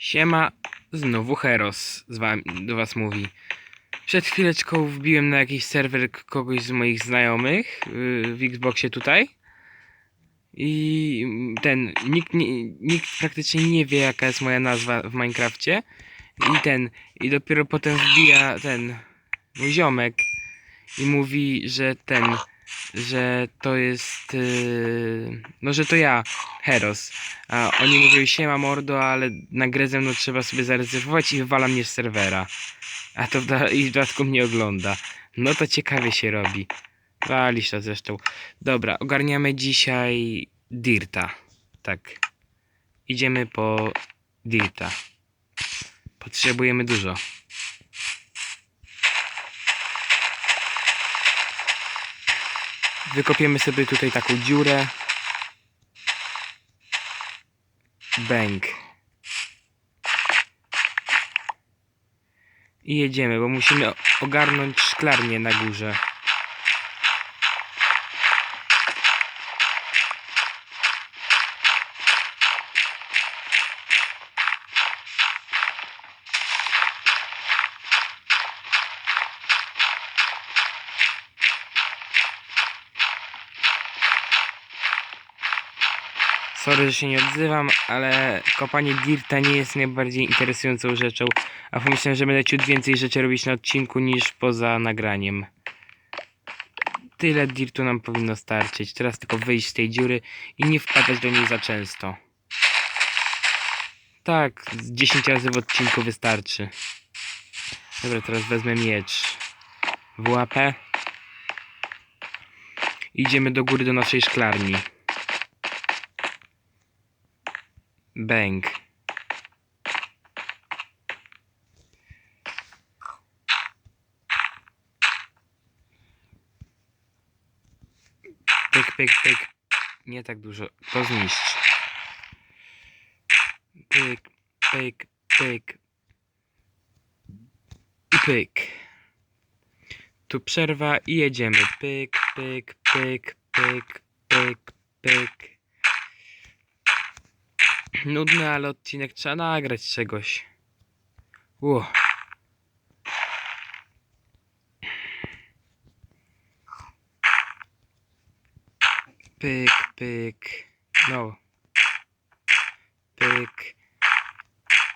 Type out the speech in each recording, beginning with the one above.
Siema, znowu Heros z wami, do was mówi. Przed chwileczką wbiłem na jakiś serwer kogoś z moich znajomych yy, w Xboxie tutaj. I ten, nikt, nie, nikt praktycznie nie wie jaka jest moja nazwa w Minecrafcie. I ten, i dopiero potem wbija ten mój ziomek i mówi, że ten, że to jest, yy, no że to ja, Heros. A oni mówią, siema mordo, ale na grę ze mną trzeba sobie zarezerwować i wywala mnie z serwera. A to w i w dodatku mnie ogląda. No to ciekawie się robi. Walisz to zresztą. Dobra, ogarniamy dzisiaj Dirta. Tak. Idziemy po Dirta. Potrzebujemy dużo. Wykopiemy sobie tutaj taką dziurę. Bęk. I jedziemy, bo musimy ogarnąć szklarnię na górze. Sorry, że się nie odzywam, ale kopanie dirta nie jest najbardziej interesującą rzeczą, a pomyślałem, że będę ciut więcej rzeczy robić na odcinku niż poza nagraniem. Tyle dirtu nam powinno starczyć. Teraz tylko wyjść z tej dziury i nie wpadać do niej za często. Tak, z 10 razy w odcinku wystarczy. Dobra, teraz wezmę miecz w łapę. Idziemy do góry do naszej szklarni. Bang. Pyk, pyk, pyk. Nie tak dużo. To zniszcz. Pyk, pyk, pyk. I pyk. Tu przerwa i jedziemy. Pyk, pyk, pyk, pyk, pyk, pyk. Nudny, ale odcinek trzeba nagrać czegoś. Ło. Pyk, pyk. No. Pyk.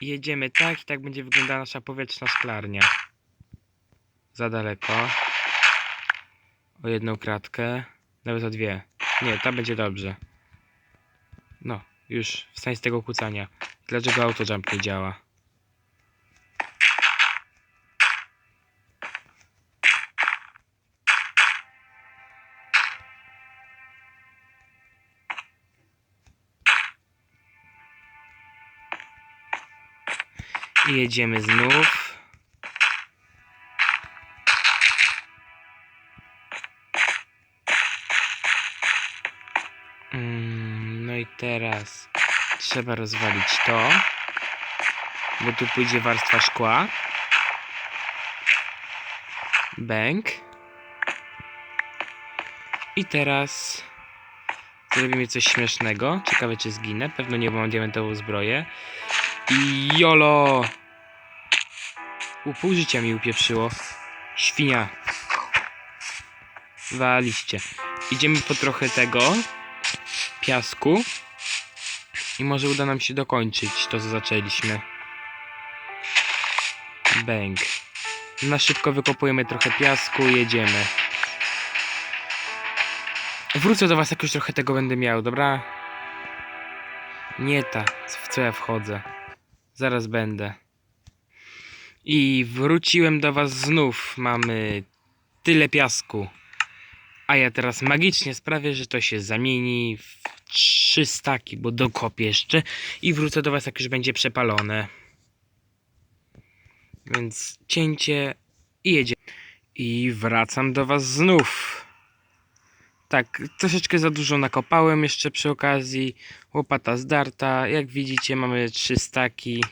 Jedziemy tak i tak będzie wyglądała nasza powietrzna szklarnia. Za daleko. O jedną kratkę. Nawet o dwie. Nie, ta będzie dobrze. No, już wstań z tego kucania. Dlaczego autojump nie działa? I jedziemy znów. Teraz trzeba rozwalić to, bo tu pójdzie warstwa szkła. Bęk. I teraz zrobimy coś śmiesznego. Ciekawe czy zginę. Pewno nie, bo mam diamentową zbroję. I jolo! U pół życia mi upieprzyło. Świnia. Waliście. Idziemy po trochę tego piasku. I może uda nam się dokończyć to, co zaczęliśmy. Bang. Na szybko wykopujemy trochę piasku i jedziemy. Wrócę do was, jak już trochę tego będę miał, dobra? Nie ta, w co ja wchodzę. Zaraz będę. I wróciłem do was znów. Mamy tyle piasku. A ja teraz magicznie sprawię, że to się zamieni w trzy staki, bo dokopię jeszcze i wrócę do was, jak już będzie przepalone. Więc cięcie i jedzie. I wracam do was znów. Tak, troszeczkę za dużo nakopałem jeszcze przy okazji. Łopata zdarta. Jak widzicie, mamy trzy staki.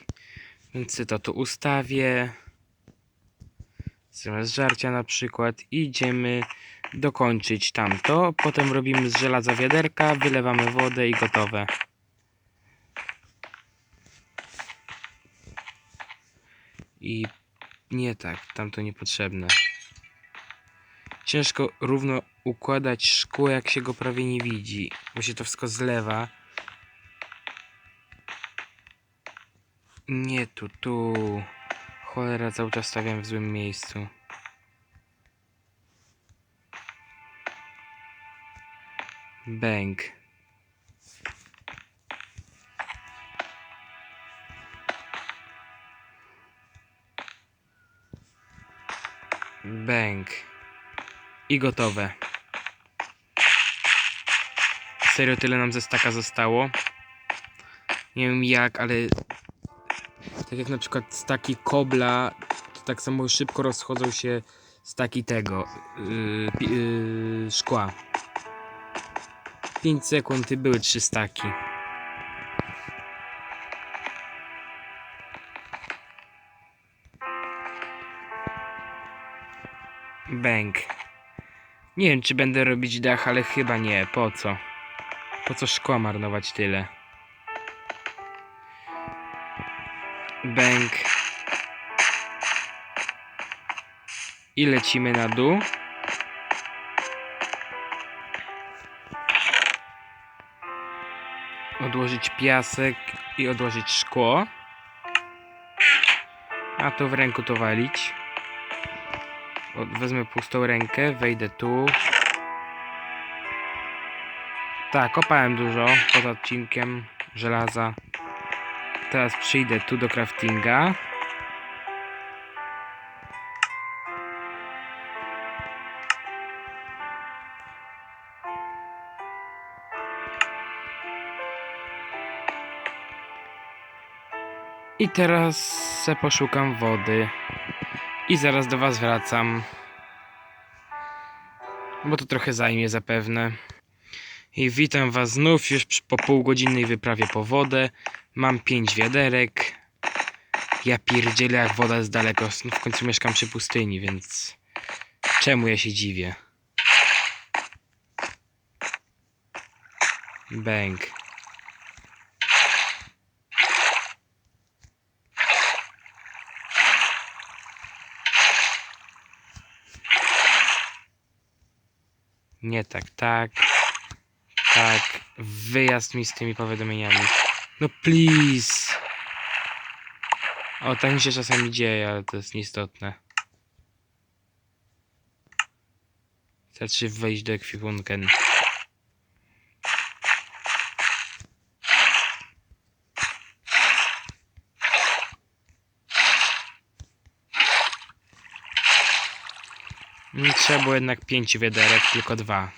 Więc to tu ustawię. Zamiast żarcia na przykład. Idziemy dokończyć tamto. Potem robimy z żelaza wiaderka, wylewamy wodę i gotowe. I nie tak, tam to niepotrzebne. Ciężko równo układać szkło, jak się go prawie nie widzi, bo się to wszystko zlewa. Nie tu, tu. Cholera, cały czas stawiam w złym miejscu. Bęk. Bęk. I gotowe. Serio, tyle nam ze staka zostało. Nie wiem jak, ale tak jak na przykład staki kobla, to tak samo szybko rozchodzą się staki tego yy, yy, szkła. 5 sekund i były trzy staki. Bęk. Nie wiem, czy będę robić dach, ale chyba nie. Po co? Po co szkła marnować tyle? Bęk. I lecimy na dół. Odłożyć piasek i odłożyć szkło. A to w ręku to walić. Wezmę pustą rękę, wejdę tu. Tak, kopałem dużo pod odcinkiem żelaza. Teraz przyjdę tu do craftinga. I teraz se poszukam wody. I zaraz do was wracam. Bo to trochę zajmie zapewne. I witam was znów już po półgodzinnej wyprawie po wodę. Mam pięć wiaderek. Ja pierdzielę jak woda jest daleko. W końcu mieszkam przy pustyni, więc... Czemu ja się dziwię? Bęk. Nie tak, tak. Tak. Wyjazd mi z tymi powiadomieniami. No please. O, tak mi się czasami dzieje, ale to jest nieistotne. Zacznij wejść do ekwipunku. Nie trzeba było jednak pięciu wiaderek, tylko dwa.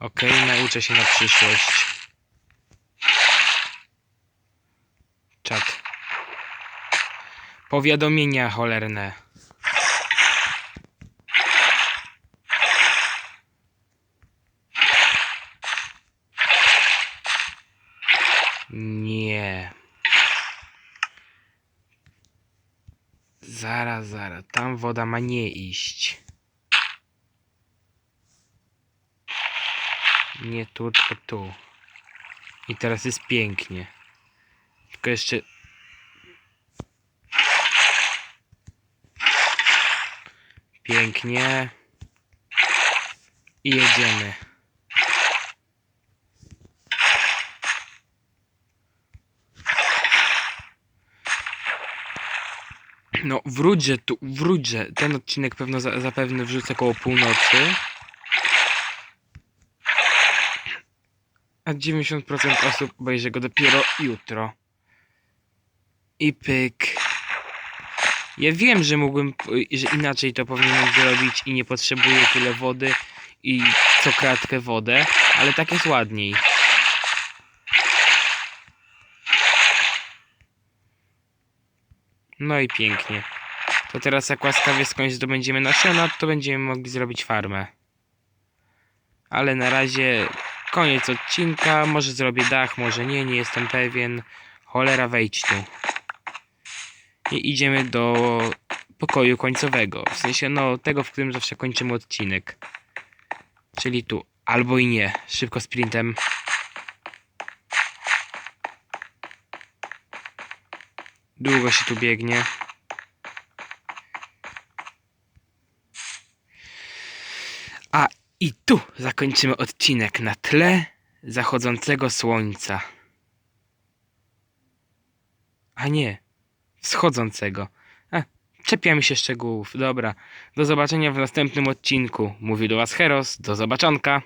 Okej, nauczę się na przyszłość. Czat. Powiadomienia cholerne. Nie. Zaraz, zaraz. Tam woda ma nie iść. Nie tu, tylko tu. I teraz jest pięknie. Tylko jeszcze. Pięknie. I jedziemy. No, wróćże tu, wróćże. Ten odcinek pewno za, zapewne wrzucę koło północy. A 90% osób obejrzy go dopiero jutro. I pyk. Ja wiem, że mógłbym, że inaczej to powinienem zrobić i nie potrzebuję tyle wody i co kratkę wodę, ale tak jest ładniej. No i pięknie. To teraz jak łaskawie skądś zdobędziemy nasiona, to będziemy mogli zrobić farmę. Ale na razie koniec odcinka. Może zrobię dach, może nie, nie jestem pewien. Cholera, wejdź tu. I idziemy do pokoju końcowego. W sensie, no, tego, w którym zawsze kończymy odcinek. Czyli tu. Albo i nie. Szybko sprintem. Długo się tu biegnie. I tu zakończymy odcinek na tle zachodzącego słońca. A nie, wschodzącego. A, czepiamy się szczegółów. Dobra, do zobaczenia w następnym odcinku. Mówił do Was Heros, do zobaczonka.